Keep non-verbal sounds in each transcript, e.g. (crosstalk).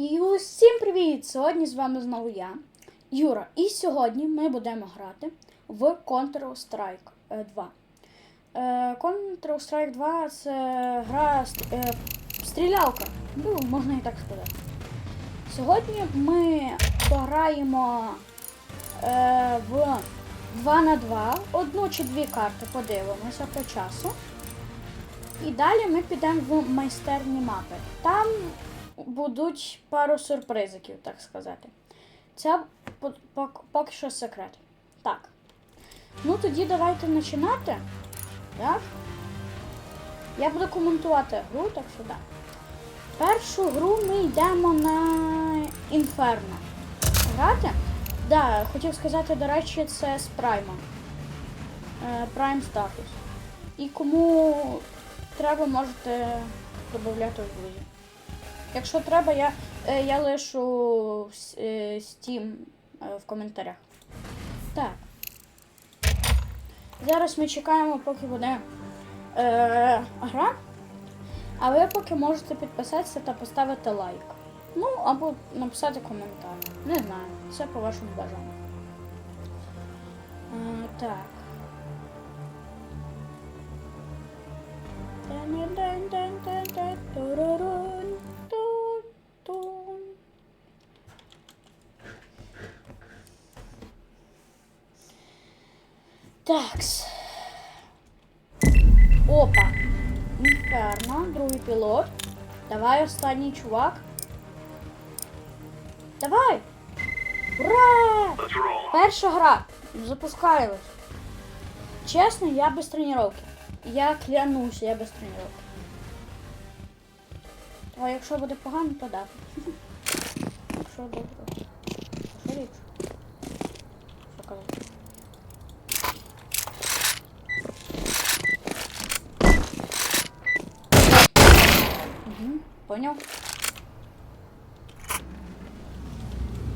Усім привіт! Сьогодні з вами знову я, Юра. І сьогодні ми будемо грати в Counter-Strike е, 2. Е, Counter-Strike 2 це гра е, стрілялка. Ну, можна і так сказати. Сьогодні ми пограємо е, в 2 на 2 одну чи дві карти подивимося по часу. І далі ми підемо в майстерні мапи. Там будуть пару сюрпризиків, так сказати. Це поки що секрет. Так. Ну тоді давайте починати. Так? Я буду коментувати гру, так що так. Першу гру ми йдемо на Інферно. Грати? Да, хотів сказати, до речі, це з Прайма. Прайм статус. І кому треба, можете додати в друзі. Якщо треба, я, е, я лишу е, Steam е, в коментарях. Так. Зараз ми чекаємо, поки буде е, гра. А ви поки можете підписатися та поставити лайк. Ну, або написати коментар. Не знаю. Все по вашому бажанню. Е, так. Тун-тун-тун-тун-тун-тун. Такс. Опа. Інферно, другий пілот. Давай останній чувак. Давай! Ура! Перша гра. Запускаємось. Чесно, я без тренування. Я клянусь, я без тренування. А якщо буде погано, то да. (laughs) Якщо добре. Що ліпше? Що поняв.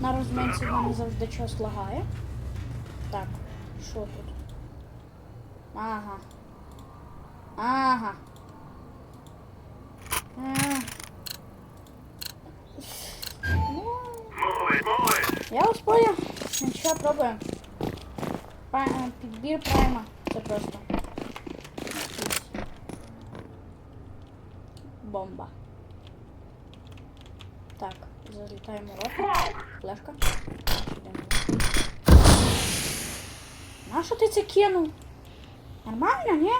На розминці в завжди щось лагає. Так, що тут? Ага. Ага. Я вас понял. Пра- е, Підбір прайма. Це просто. Бомба. Так, залітаємо ротом. Флешка. Йдемо. На що ти це кинув? Нормально, ні?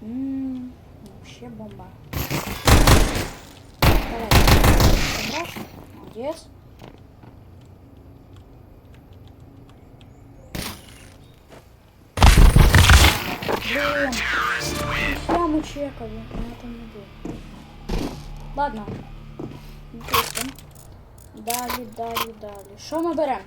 Ммм, вообще бомба. Давай. Забрал? Молодец. Блин. Яму чекали, я там не был. Ладно. Допустим. Далі, далі, далі. Що ми беремо?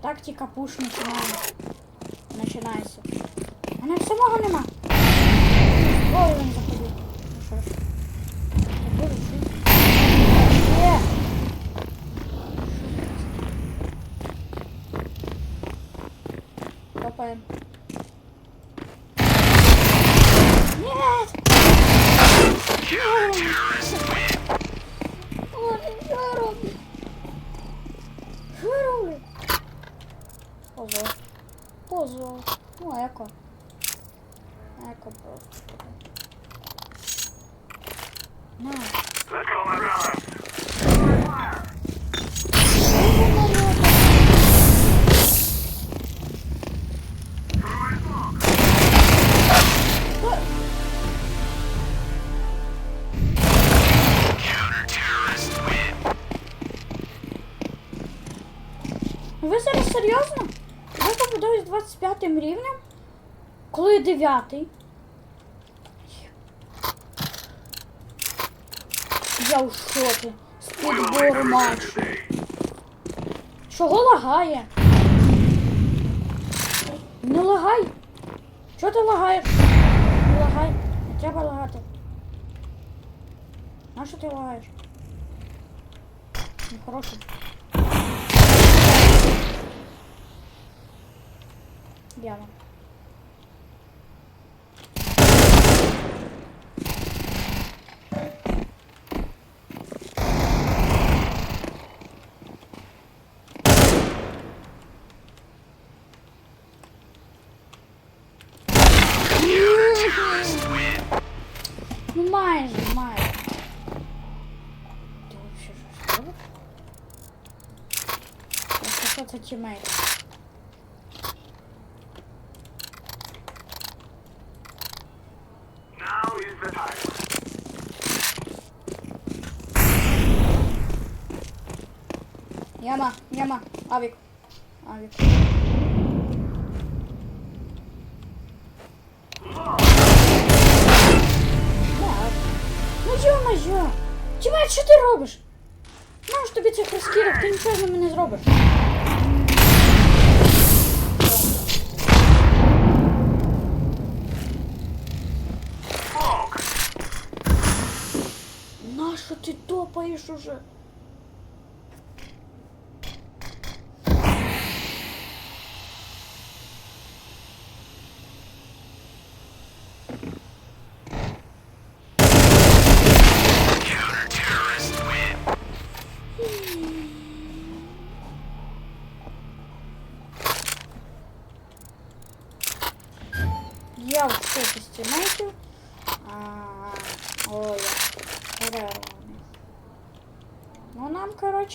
Тактика пуш починає. Починається. У мене самого нема. Ой, він заходив. Ну що ж. Заходив, що? Є. Копаємо. Нет! Ой, що я роблю? Що я роблю? Позор. Позор. Ну, еко. Еко просто. На. Let's go, my brother. Counter-terrorist win. Ви зараз серйозно? Ви побудуєте з 25 рівнем? Коли 9? Я у шокі. З підбору. Чого лагає? Не лагай. Чого ти лагаєш? Не лагай. Не треба лагати. На що ти лагаєш? Ну, хороший. Яма. Ну майже, майже. Ти вообще що робиш? Це time. Яма, яма, авік. Авік. Ну йо-моє! Тімейт, що ти робиш? Ну ж тобі цих розкидок, ти нічого з ними не зробиш. 欢迎叔叔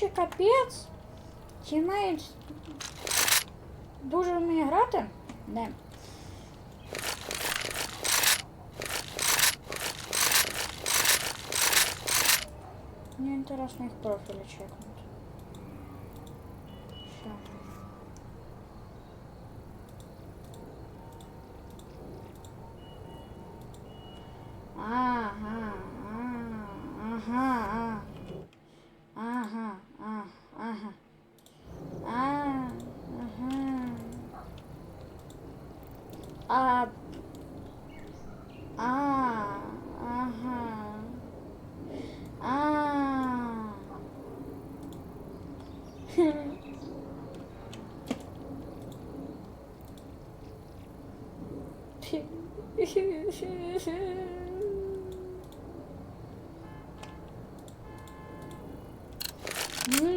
коротше, капець. Тімейт дуже вміє грати. Де? Мені інтересно їх профілі чекнути. Ща. Ага, а, ага, а. Ага, а, ага. А, ага. А, а, ага. А.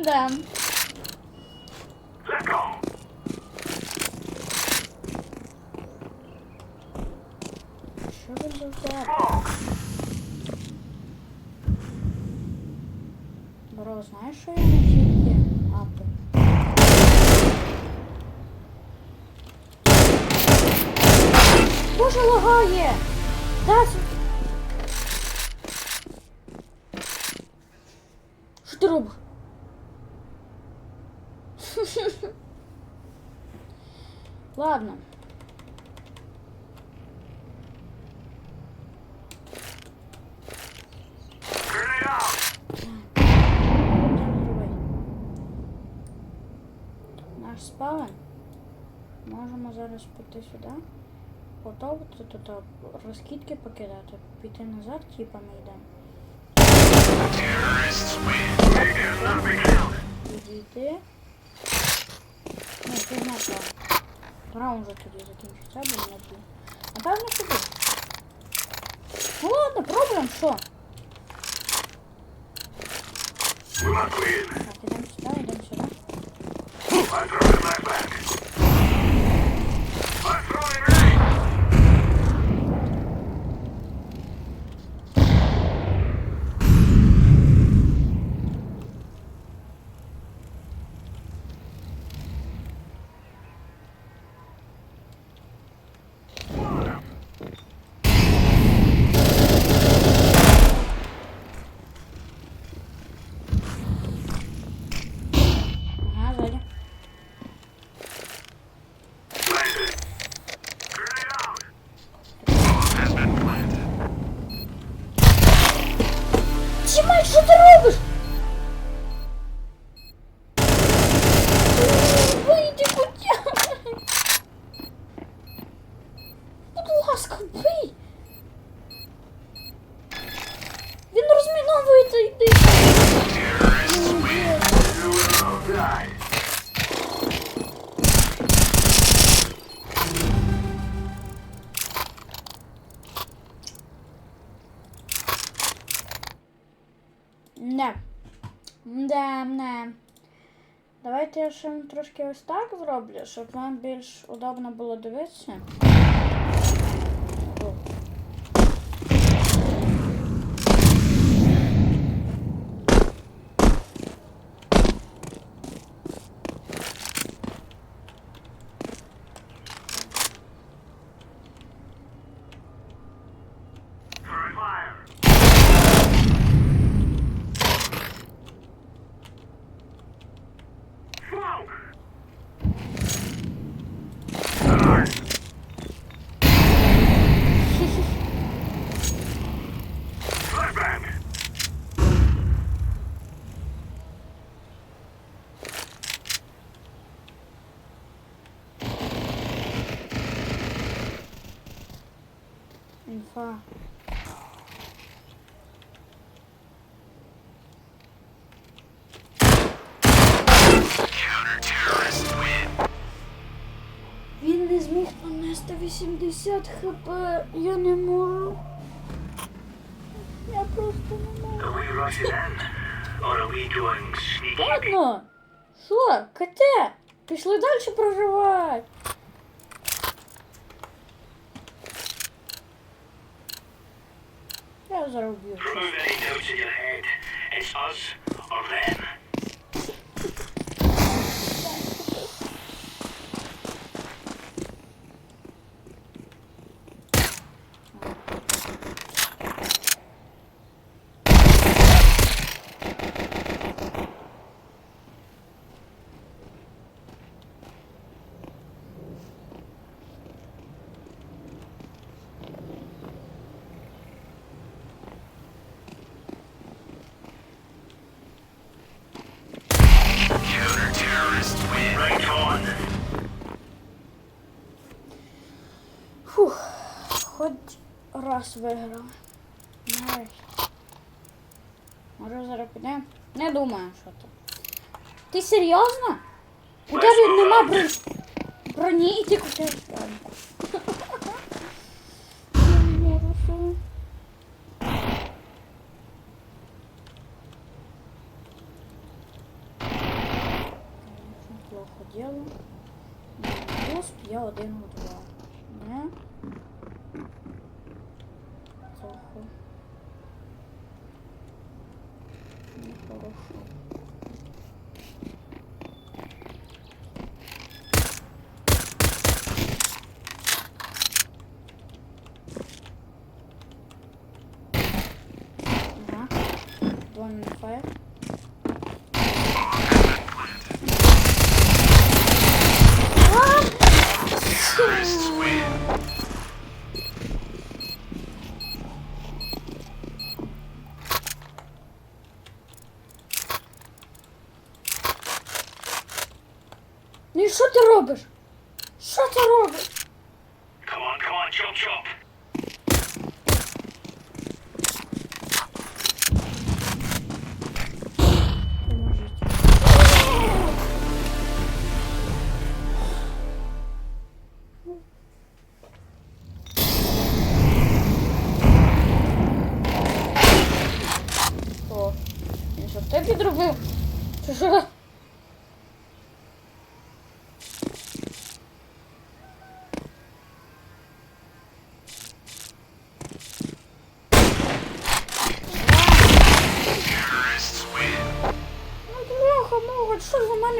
Да. Let's go. Що ви тут робите? Smoke. Бро, знаєш, що я не тільки апи? Боже, лагає! Да, це- Що ти робиш? Ладно. Наш спавен. Можемо зараз піти сюди. Готовити тут а, розкидки покидати. Піти назад, йдемо. Not be killed. Відійти. Ну, що раунд вже тоді закінчиться, бо не б'ю. Напевно, сюди. Ну ладно, пробуємо, що? Так, ідемо сюди, йдемо сюди. Я трошки ось так зроблю, щоб вам більш удобно було дивитися. Win. Він не зміг понести 80 хп. Я не можу. Я просто не можу. Ладно. Що, коте? Пішли далі проживати. those are. Remove any doubts in your head. It's us or them. Фух, хоч раз виграв. Може зараз підемо? Не думаю, що то. Ти серйозно? У тебе нема броні, і ти купиш. Я не можу, що? Конечно, плохо делаю. Плюс я один у два. Не? Плохо. Нехорошо. Ага. Два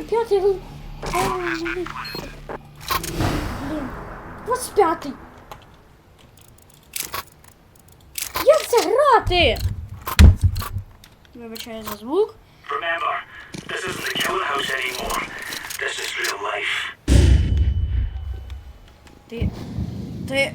п'ятий рік? Блін. 25-й. Як це грати? Вибачаю за звук. Remember, this isn't the killer house anymore. This is real life. Ти. Ти.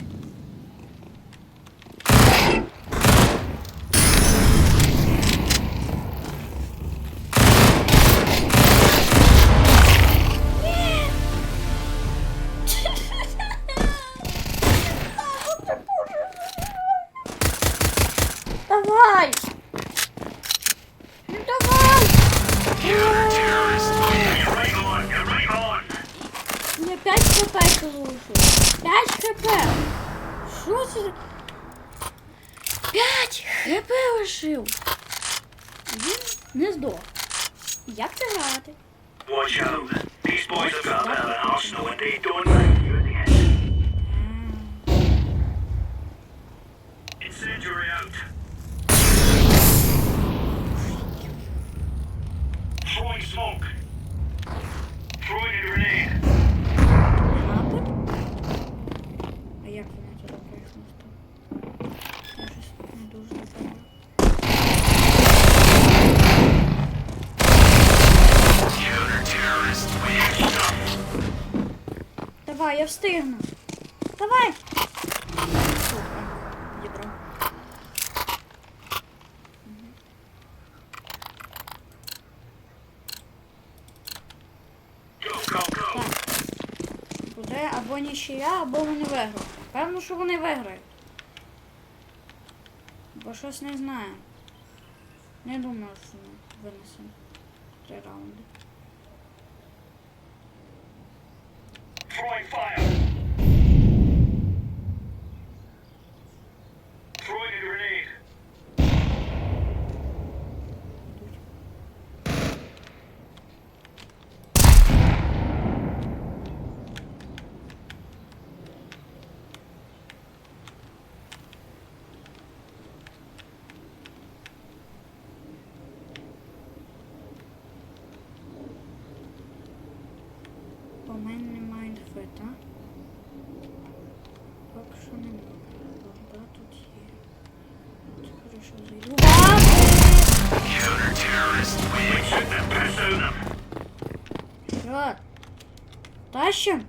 5 хп залишилось. 5 хп. Що це? 5 хп лишив. Він не здох. Як це грати? Watch out. These boys have got a bit of an arsenal and they don't mind using it. Incendiary out. Throwing smoke. Throwing a grenade. Давай, я встигну. Давай. Go. Буде або нічия, або вони виграють. Певно, що вони виграють. Бо щось не знаю. Не думаю, що ми винесемо три раунди. Throwing fire. Тащим!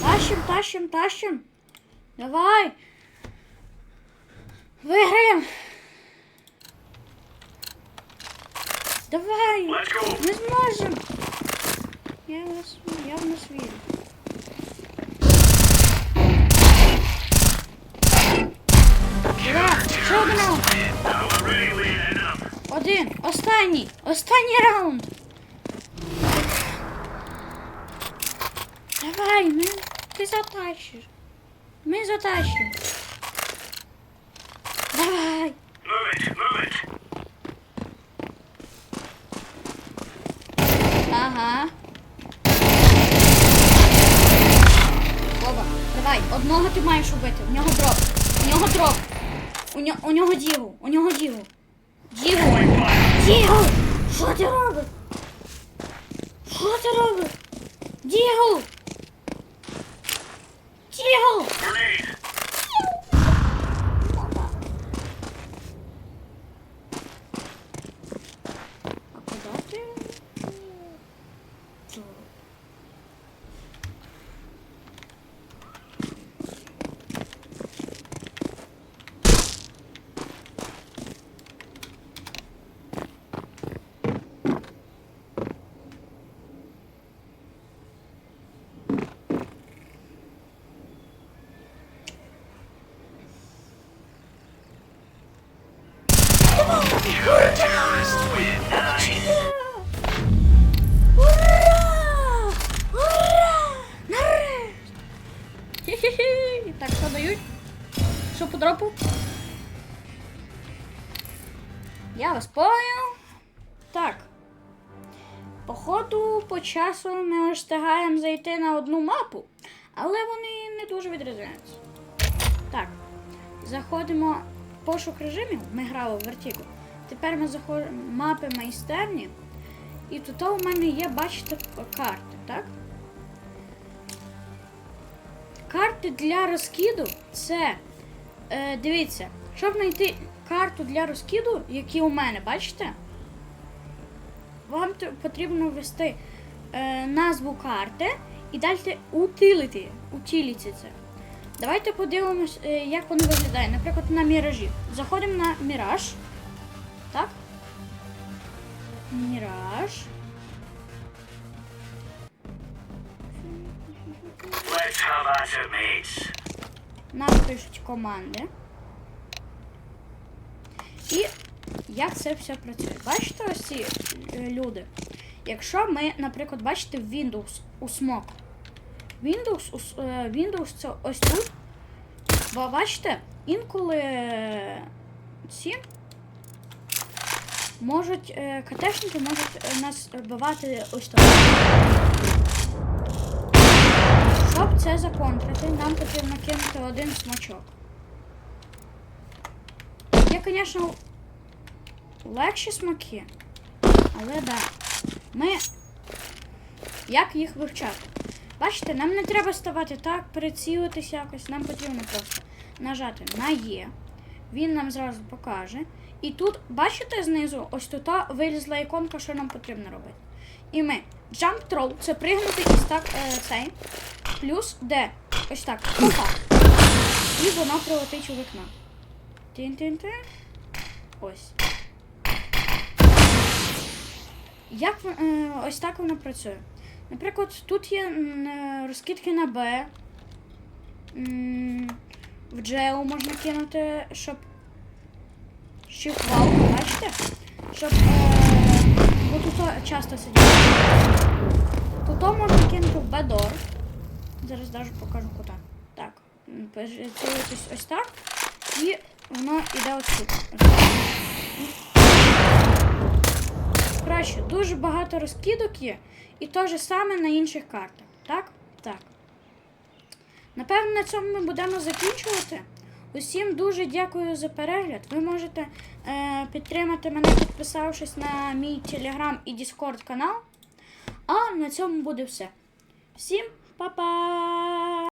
Тащим, тащим, тащим! Давай! Виграємо! Давай! Ми зможемо! Я в нас, я в нас вірю. Один! Останній! Останній раунд! Давай, ми... ти затащиш. Ми затащимо. Давай! Move it, move it. Ага. Оба, давай, одного ти маєш убити. У нього дроп. У нього дроп. У, нього, у нього дігу. У нього. Throwing fire. Дігл! Що ти робиш? Що ти робиш? Дігл! 叫。Часу ми встигаємо зайти на одну мапу, але вони не дуже відрізняються. Так. Заходимо в пошук режимів. Ми грали в Vertigo. Тепер ми заходимо в мапи майстерні. І тут у мене є, бачите, карти, так? Карти для розкиду це. Е, дивіться, щоб знайти карту для розкиду, які у мене, бачите? Вам потрібно ввести е, назву карти і далі утилити. Утиліті це. Давайте подивимось, е, як воно виглядає. Наприклад, на міражі. Заходимо на міраж. Так? Міраж. Нам пишуть команди. І як це все працює? Бачите ось ці е, люди? Якщо ми, наприклад, бачите Windows у смок. Windows, е, Windows це ось тут. Бо бачите, інколи е, ці можуть, е, КТшники можуть нас вбивати ось так. Щоб це законтрити, нам потрібно кинути один смачок. Є, звісно, легші смаки, але да. Ми як їх вивчати? Бачите, нам не треба ставати так, прицілитися якось, нам потрібно просто нажати на Є. Він нам зразу покаже. І тут, бачите, знизу, ось тут вилізла іконка, що нам потрібно робити. І ми jump throw, це пригнути із так е, цей. Плюс Д. Ось так. Опа. І вона прилетить у вікно. Тин-тин-тин. Ось. Як е, ось так воно працює? Наприклад, тут є е, розкидки на Б. В джеу можна кинути, щоб. Щипвалку, бачите? Щоб е, бо тут часто сидіти. Тут можна кинути в бедор. Зараз навіть покажу куди. Так. пож- ось так. І воно йде так. Краще, дуже багато розкидок є. І те ж саме на інших картах. Так? Так. Напевно, на цьому ми будемо закінчувати. Усім дуже дякую за перегляд. Ви можете е, підтримати мене, підписавшись на мій телеграм і Discord канал. А на цьому буде все. Всім па-па!